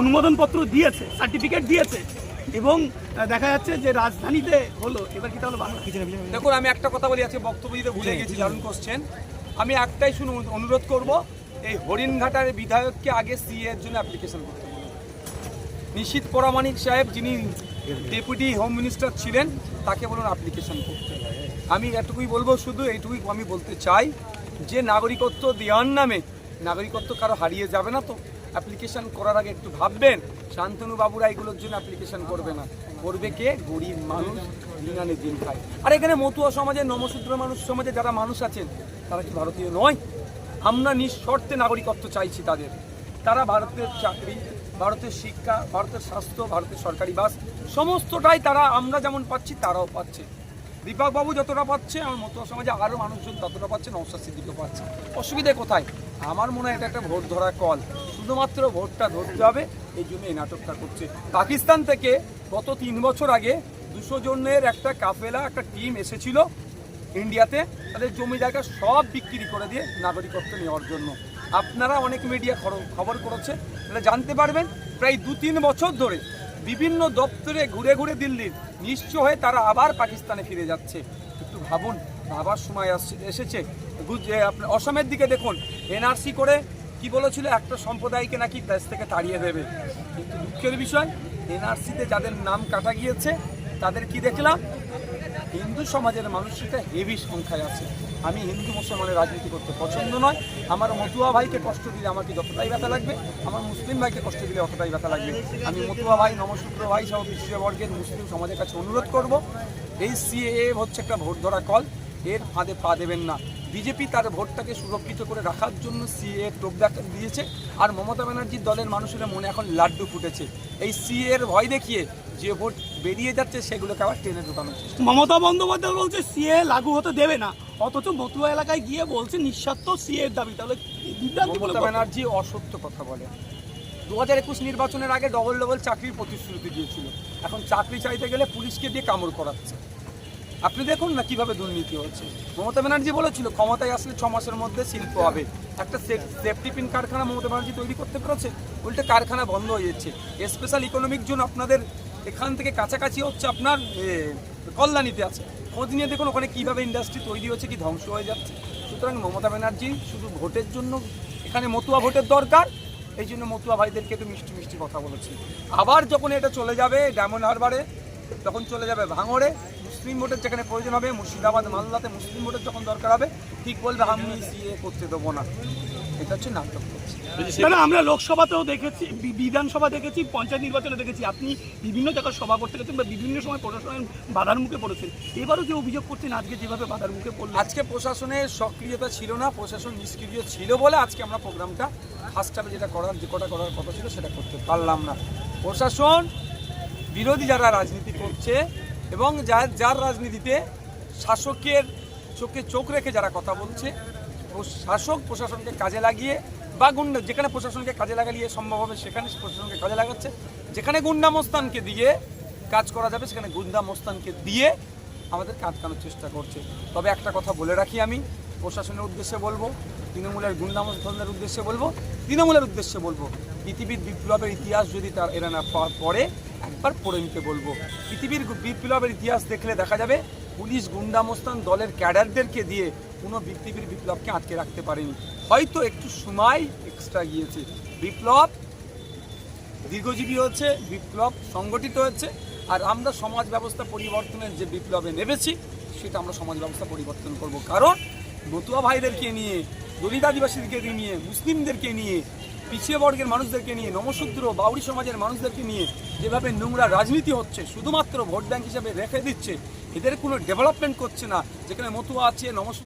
অনুমোদনপত্র দিয়েছে সার্টিফিকেট দিয়েছে এবং দেখা যাচ্ছে যে রাজধানীতে হলো। এবার কি তাহলে বাংলা দেখুন আমি একটা কথা বলি আজকে বক্তব্য দিতে ভুলে গেছি দারুণ কোশ্চেন আমি একটাই শুনে অনুরোধ করব এই হরিণঘাটার বিধায়ককে আগে সিএ এর জন্য অ্যাপ্লিকেশন করতে নিশীত পরামানিক সাহেব যিনি ডেপুটি হোম মিনিস্টার ছিলেন তাকে বলুন অ্যাপ্লিকেশন করতে। আমি এটুকুই বলব শুধু এইটুকুই আমি বলতে চাই যে নাগরিকত্ব দেওয়ার নামে নাগরিকত্ব কারও হারিয়ে যাবে না তো। অ্যাপ্লিকেশন করার আগে একটু ভাববেন, শান্তনু বাবুরা এগুলোর জন্য অ্যাপ্লিকেশন করবে না। করবে কে? গরিব মানুষ দিন দিন খায়। আর এখানে মতুয়া সমাজে, নমশূদ্র মানুষ সমাজে যারা মানুষ আছেন, তারা কি ভারতীয় নয়? আমরা নিঃশর্তে নাগরিকত্ব চাইছি তাদের। তারা ভারতের চাকরি, ভারতের শিক্ষা, ভারতের স্বাস্থ্য, ভারতের সরকারি বাস, সমস্তটাই তারা, আমরা যেমন পাচ্ছি, তারাও পাচ্ছে। দীপক বাবু যতটা পাচ্ছে, আমার মতুয়া সমাজে আরও মানুষজন ততটা পাচ্ছে নৌসাদ সিদ্দিকও পাচ্ছে। অসুবিধে কোথায়? আমার মনে হয় এটা একটা ভোট ধরা কল। শুধুমাত্র ভোটটা ধরতে হবে, এই জন্য এই নাটকটা করছে। পাকিস্তান থেকে গত তিন বছর আগে দুশো জনের একটা কাফেলা, একটা টিম এসেছিল ইন্ডিয়াতে, তাদের জমি জায়গা সব বিক্রি করে দিয়ে নাগরিকত্ব নেওয়ার জন্য। আপনারা অনেক মিডিয়া খবর করেছে, তাহলে জানতে পারবেন, প্রায় দু তিন বছর ধরে বিভিন্ন দপ্তরে ঘুরে ঘুরে দিল্লির নিশ্চয় হয়ে তারা আবার পাকিস্তানে ফিরে যাচ্ছে। একটু ভাবুন, ভাবার সময় আসছে, এসেছে। আপনি অসমের দিকে দেখুন এনআরসি করে কি বলেছিল, একটা সম্প্রদায়কে নাকি দেশ থেকে তাড়িয়ে দেবে। কিন্তু দুঃখের বিষয় এনআরসিতে যাদের নাম কাটা গিয়েছে, তাদের কি দেখলাম? হিন্দু সমাজের মানুষ সেটা হেভি সংখ্যায় আছে। আমি হিন্দু মুসলমানের রাজনীতি করতে পছন্দ নয়। আমার মতুয়া ভাইকে কষ্ট দিলে আমাকে যতটাই ব্যথা লাগবে, আমার মুসলিম ভাইকে কষ্ট দিলে অতটাই ব্যথা লাগবে। আমি মতুয়া ভাই, নমসূত্র ভাই সহ বিশ্ববর্গের মুসলিম সমাজের কাছে অনুরোধ করব এই সিএ হচ্ছে একটা ভোট ধরা কল। এর ফাঁদে পা দেবেন না। বিজেপি তার ভোটটাকে সুরক্ষিত করে রাখার জন্য সিএ টোপদাক দিয়েছে আর মমতা ব্যানার্জির দলের মানুষের মনে এখন লাড্ডু ফুটেছে। এই সিএ এর ভয় দেখিয়ে যে ভোট বেরিয়ে যাচ্ছে সেগুলোকে আবার টেনে ঢোকানোর চেষ্টা। মমতা বন্দ্যোপাধ্যায় বলছে সিএ লাগু হতে দেবে না। অথচ মতুয়া এলাকায় গিয়ে বলছে নিঃস্বার্থ সিএ এর দাবি। তাহলে মমতা ব্যানার্জি অসত্য কথা বলে। দু হাজার একুশ নির্বাচনের আগে ডবল ডবল চাকরির প্রতিশ্রুতি দিয়েছিল। এখন চাকরি চাইতে গেলে পুলিশকে দিয়ে কামড় করাচ্ছে। আপনি দেখুন না কীভাবে দুর্নীতি হচ্ছে। মমতা ব্যানার্জি বলেছিল, ক্ষমতায় আসলে ছ মাসের মধ্যে শিল্প হবে। একটা সেফটি পিন কারখানা মমতা ব্যানার্জি তৈরি করতে পেরেছে, উল্টে কারখানা বন্ধ হয়ে যাচ্ছে। স্পেশাল ইকোনমিক জোন আপনাদের এখান থেকে কাছাকাছি হচ্ছে আপনার কল্যাণীতে আছে। খোঁজ নিয়ে দেখুন ওখানে কীভাবে ইন্ডাস্ট্রি তৈরি হচ্ছে, কি ধ্বংস হয়ে যাচ্ছে। সুতরাং মমতা ব্যানার্জি শুধু ভোটের জন্য, এখানে মতুয়া ভোটের দরকার। এই জন্য মতুয়া ভাইদেরকে একটু মিষ্টি মিষ্টি কথা বলেছি। আবার যখন এটা চলে যাবে, ডায়মন্ড হারবারে, তখন চলে যাবে ভাঙড়ে মুসলিম ভোটের যেখানে প্রয়োজন হবে মুর্শিদাবাদ মালদাতে মুসলিম ভোটের যখন দরকার হবে ঠিক বলবে আমি সিএ করতে দেবো না। এটা হচ্ছে নাটক। না আমরা লোকসভাতেও দেখেছি বি- বিধানসভা দেখেছি পঞ্চায়েত নির্বাচনে দেখেছি। আপনি বিভিন্ন জায়গায় সভা করতে গেছেন বা বিভিন্ন সময় প্রশাসনের বাধার মুখে পড়েছেন। এবারও যে অভিযোগ করছেন আজকে যেভাবে বাধার মুখে পড়লেন আজকে প্রশাসনের সক্রিয়তা ছিল না প্রশাসন নিষ্ক্রিয় ছিল বলে আজকে আমরা প্রোগ্রামটা ফার্স্ট হাফে যেটা করার যে কটা করার কথা ছিল সেটা করতে পারলাম না। প্রশাসন বিরোধী যারা রাজনীতি করছে এবং যার যার রাজনীতিতে শাসকের চোখে চোখ রেখে যারা কথা বলছে ও শাসক প্রশাসনকে কাজে লাগিয়ে বা গুন্ডা যেখানে প্রশাসনকে কাজে লাগালিয়ে সম্ভব হবে সেখানে প্রশাসনকে কাজে লাগাচ্ছে। যেখানে গুন্ডামস্তানকে দিয়ে কাজ করা যাবে, সেখানে গুন্ডামস্তানকে দিয়ে আমাদের কাটকানোর চেষ্টা করছে। তবে একটা কথা বলে রাখি আমি, প্রশাসনের উদ্দেশ্যে বলব, তৃণমূলের গুন্ডামস্তানদের উদ্দেশ্যে বলব, তৃণমূলের উদ্দেশ্যে বলব, পৃথিবীর বিপ্লবের ইতিহাস যদি তার এরা না পড়ে একবার পড়ে নিতে বলব। পৃথিবীর বিপ্লবের ইতিহাস দেখলে দেখা যাবে, পুলিশ গুন্ডামস্তান দলের ক্যাডারদেরকে দিয়ে কোনো পৃথিবীর বিপ্লবকে আটকে রাখতে পারেনি। হয়তো একটু সময় এক্সট্রা গিয়েছে। বিপ্লব দীর্ঘজীবী হচ্ছে বিপ্লব সংগঠিত হচ্ছে আর আমরা সমাজ ব্যবস্থা পরিবর্তনের যে বিপ্লবে নেমেছি, সেটা আমরা সমাজ ব্যবস্থা পরিবর্তন করব। কারণ মতুয়া ভাইদেরকে নিয়ে, দলিত আদিবাসীদেরকে নিয়ে, মুসলিমদেরকে নিয়ে পিছিয়ে বর্গের মানুষদেরকে নিয়ে নমশূদ্র বাউরি সমাজের মানুষদেরকে নিয়ে যেভাবে নোংরা রাজনীতি হচ্ছে, শুধুমাত্র ভোট ব্যাংক হিসাবে রেখে দিচ্ছে, এদের কোনো ডেভেলপমেন্ট করছে না, যেখানে মতুয়া আছে নমশূদ্র